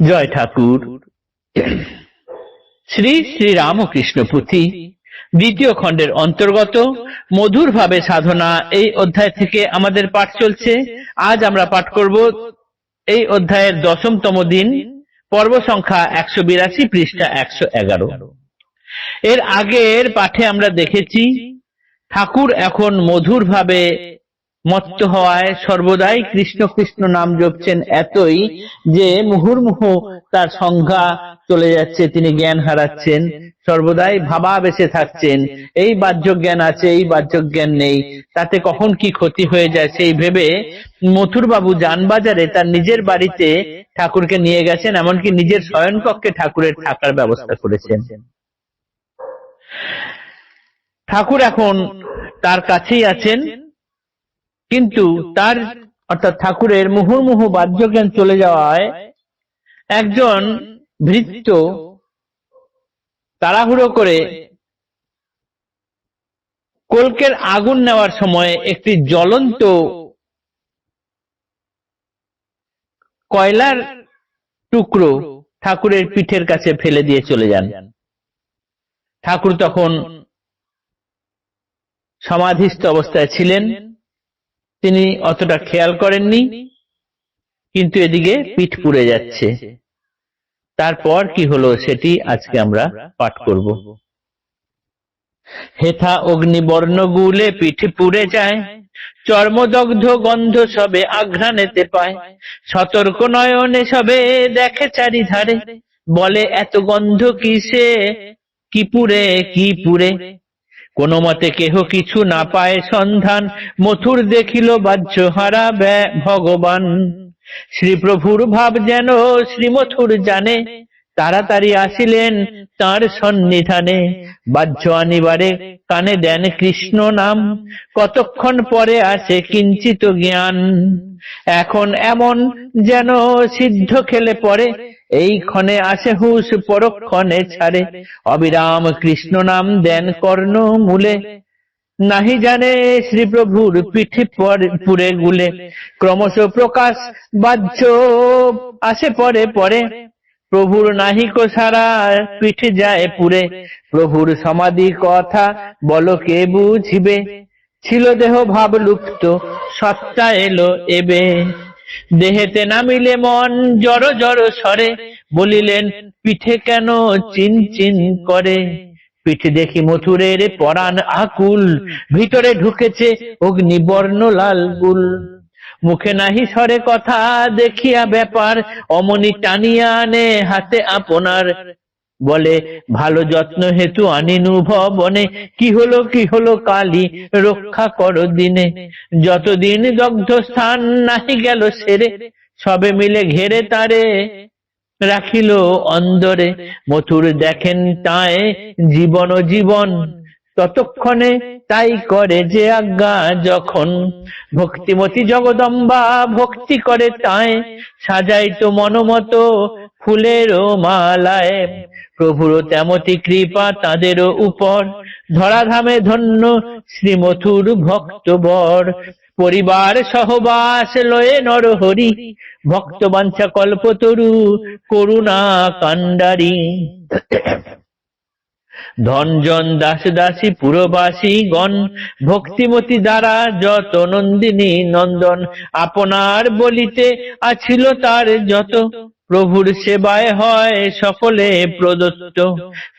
জয় ঠাকুর। শ্রী শ্রী রামকৃষ্ণ পুঁথি দ্বিতীয় খণ্ডের অন্তর্গত মধুর ভাবে সাধনা এই অধ্যায় থেকে আমাদের পাঠ চলছে। আজ আমরা পাঠ করব এই অধ্যায়ের দশমতম দিন, পর্ব সংখ্যা একশো বিরাশি পৃষ্ঠা একশো এগারো। এর আগের পাঠে আমরা দেখেছি, ঠাকুর এখন মধুর ভাবে মত্ত হওয়ায় সর্বদাই কৃষ্ণ কৃষ্ণ নাম জপছেন এতই যে মুহুর্মুহ তার সংজ্ঞা চলে যাচ্ছে, তিনি জ্ঞান হারাচ্ছেন, সর্বদাই ভাবা বেঁচে থাকছেন, এই বাহ্য জ্ঞান আছে, এই বাহ্য জ্ঞান নেই, তাতে কখন কি ক্ষতি হয়ে যায় সেই ভেবে মথুর বাবু যানবাজারে তার নিজের বাড়িতে ঠাকুরকে নিয়ে গেছেন, এমনকি নিজের শয়নকক্ষে ঠাকুরের থাকার ব্যবস্থা করেছেন। ঠাকুর এখন তার কাছেই আছেন কিন্তু তার, অর্থাৎ ঠাকুরের মুহুর্মুহু বাহ্যজ্ঞান চলে যাওয়ায় একজন ভৃত্য তাড়াহুড়ো করে কলকের আগুন নেওয়ার সময় একটি জ্বলন্ত কয়লার টুকরো ঠাকুরের পিঠের কাছে ফেলে দিয়ে চলে যান। ঠাকুর তখন সমাধিস্থ অবস্থায় ছিলেন। তিনি অতটা খেয়াল করেননি, কিন্তু এদিকে পিঠ পুড়ে যাচ্ছে। তারপর কি হলো সেটি আজকে আমরা পাঠ করব। হেথা অগ্নিবর্ণ গুলে পিঠ পুড়ে যায়, চর্মদগ্ধ গন্ধ সবে আঘ্রাণেতে পায়, সতর্ক নয়নে সবে দেখে চারিধারে, বলে, এত গন্ধ কিসে? কি পুরে কি পুরে কোন মতে কেহ কিছু না পায় সন্ধান। মথুর দেখিল বাহ্য হারা ভগবান। শ্রীপ্রভুর ভাব যেন শ্রীমথুর জানে। তাড়াতাড়ি আসিলেন তার সন্নিধানে। বাহ্য আনিবারে কানে দেন কৃষ্ণ নাম। কতক্ষণ পরে আসে কিঞ্চিত জ্ঞান। এখন এমন যেন সিদ্ধ খেলে পরে এই ক্ষণে আসে হুস পরক্ষণে ছাড়ে। অবিরাম কৃষ্ণ নাম দেন কর্ণ মূলে। নাহি জানে শ্রীপ্রভুর পিঠে পুরে গুলে। ক্রমশ প্রকাশ বাহ্য আসে পরে পরে। প্রভুর নাহিক সারা পিঠে যায় পুরে। প্রভুর সমাধি কথা বলো কে বুঝিবে? ছিল দেহ ভাব লুপ্ত, সত্তা এলো এবে। দেহেতে নামিলে মন জড় জড় সরে বলিলেন, পিঠে কেন চিন চিন করে? পিঠে দেখি মথুরের পরাণ আকুল, ভিতরে ঢুকেছে অগ্নিবর্ণ লাল গুল। মুখে নাহি সরে কথা দেখিয়া ব্যাপার, অমনি টানিয়া আনে হাতে আপনার। বলে, ভালো যত্ন হেতু আনিনু ভবনে, কি হলো কি হলো কালি, রক্ষা করো দিনে। যতদিন দগ্ধ স্থান নাহি গেল সেরে, সবে মিলে ঘেরে তারে। রাখিল অন্দরে, মথুর দেখেন তায় জীবন ও জীবন। ততক্ষণে তাই করে যে আজ্ঞা, যখন ভক্তিমতী জগদম্বা ভক্তি করে তাই সাজাই তো মনোমত ফুলেরও মালায়। প্রভুর তেমতি কৃপা তাদেরও উপর, ধরাধামে ধন্য শ্রীমথুর ভক্ত বর পরিবার সহবাস লয়ে নরহরি ভক্ত বাঞ্ছা কল্পতরু করুণা কান্ডারি ধনজন দাস দাসী পুরবাসী গণ ভক্তিমতী দ্বারা যত নন্দিনী নন্দন, আপনার বলিতে আছিল তার যত। প্রভুর সেবায় হয় সকলে প্রদত্ত।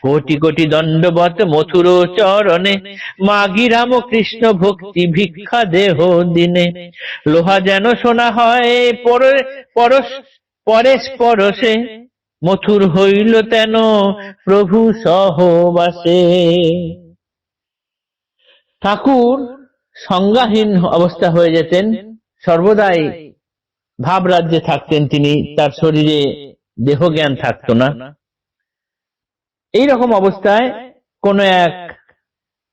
কোটি কোটি দণ্ডবত মথুর চরণে মাগি রাম কৃষ্ণ ভক্তি ভিক্ষা দেহ দিনে। লোহা যেন শোনা হয় পরে পরশ পরেশ পরশে। মথুর হইল তেন প্রভু সহবাসে। ঠাকুর সংজ্ঞাহীন অবস্থা হয়ে যেতেন সর্বদাই ভাব রাজ্যে থাকতেন তিনি, তার শরীরে দেহ জ্ঞান থাকতো না। এই রকম অবস্থায় কোন এক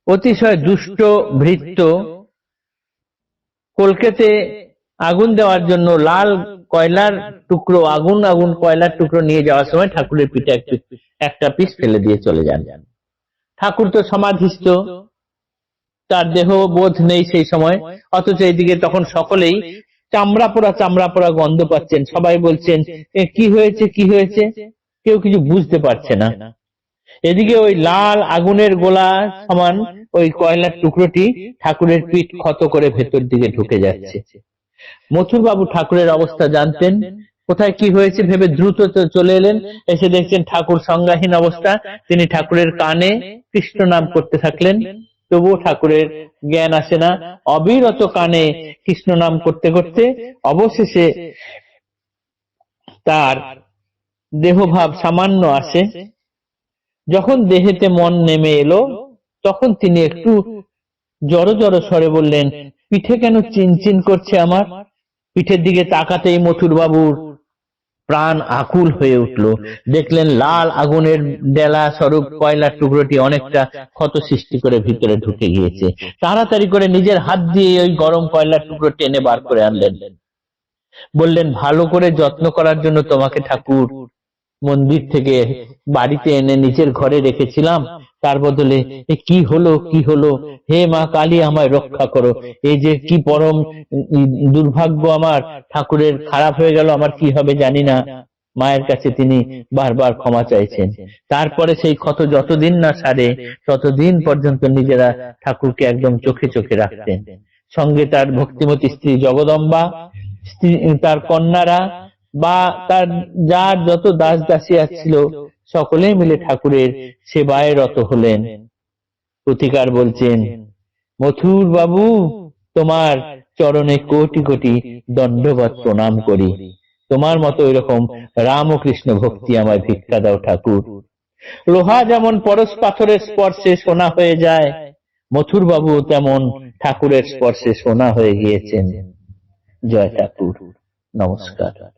অতিশয় দুষ্ট ভৃত্য কলকাতে আগুন দেওয়ার জন্য লাল কয়লার টুকরো, আগুন আগুন কয়লার টুকরো নিয়ে যাওয়ার সময় ঠাকুরের পিঠে একটু একটা পিস ফেলে দিয়ে চলে যান। ঠাকুর তো সমাধিস্থ, তার দেহ বোধ নেই সেই সময়, অথচ এইদিকে তখন সকলেই চামড়া পোড়া চামড়া পোড়া গন্ধ পাচ্ছেন। সবাই বলছেন কি হয়েছে কি হয়েছে? কেউ কিছু বুঝতে পারছে না। এদিকে ওই লাল আগুনের গোলা সমান ওই কয়লার টুকরোটি ঠাকুরের পিঠ ক্ষত করে ভেতর দিকে ঢুকে যাচ্ছে। মথুর বাবু ঠাকুরের অবস্থা জানতেন। কোথায় কি হয়েছে ভেবে দ্রুত চলে এলেন। এসে দেখছেন ঠাকুর সংজ্ঞাহীন অবস্থা। তিনি ঠাকুরের কানে কৃষ্ণ নাম করতে থাকলেন। তবুও ঠাকুরের জ্ঞান আসে না। অবিরত কানে কৃষ্ণ নাম করতে করতে অবশেষে তার দেহভাব সামান্য আসে। যখন দেহেতে মন নেমে এলো, তখন তিনি একটু জড়ো জড়ো স্বরে বললেন পিঠে কেন চিনচিন করছে আমার? পিঠের দিকে তাকাতেই মথুর বাবুর প্রাণ আকুল হয়ে উঠল। দেখলেন লাল আগুনের ডেলা স্বরূপ কয়লার টুকরোটি অনেকটা ক্ষত সৃষ্টি করে ভিতরে ঢুকে গিয়েছে। তাড়াতাড়ি করে নিজের হাত দিয়ে ওই গরম কয়লার টুকরো টেনে বার করে আনলেন। বললেন, ভালো করে যত্ন করার জন্য তোমাকে ঠাকুর মন্দির থেকে বাড়িতে এনে নিজের ঘরে রেখেছিলাম। তার বদলে কি হলো কি হলো? হে মা কালী, আমায় রক্ষা করো। এই যে কি পরম দুর্ভাগ্য আমার, ঠাকুরের খারাপ হয়ে গেল, আমার কি হবে জানি না। মায়ের কাছে তিনি বারবার ক্ষমা চাইছেন। তারপরে সেই ক্ষত যতদিন না সারে, ততদিন পর্যন্ত নিজেরা ঠাকুরকে একদম চোখে চোখে রাখতেন। সঙ্গে তার ভক্তিমতী স্ত্রী জগদম্বা তার কন্যারা বা তার যার যত দাস দাসিয়া ছিল সকলে মিলে ঠাকুরের সেবায় রত হলেন। প্রতিকার বলছেন, মথুর বাবু, তোমার চরণে কোটি কোটি দণ্ডবত প্রণাম করি। তোমার মতো এরকম রাম ও ভক্তি আমায় ভিক্ষা দাও ঠাকুর। লোহা যেমন পরশ পাথরের স্পর্শে সোনা হয়ে যায়, মথুর বাবু তেমন ঠাকুরের স্পর্শে সোনা হয়ে গিয়েছেন। জয় ঠাকুর। নমস্কার।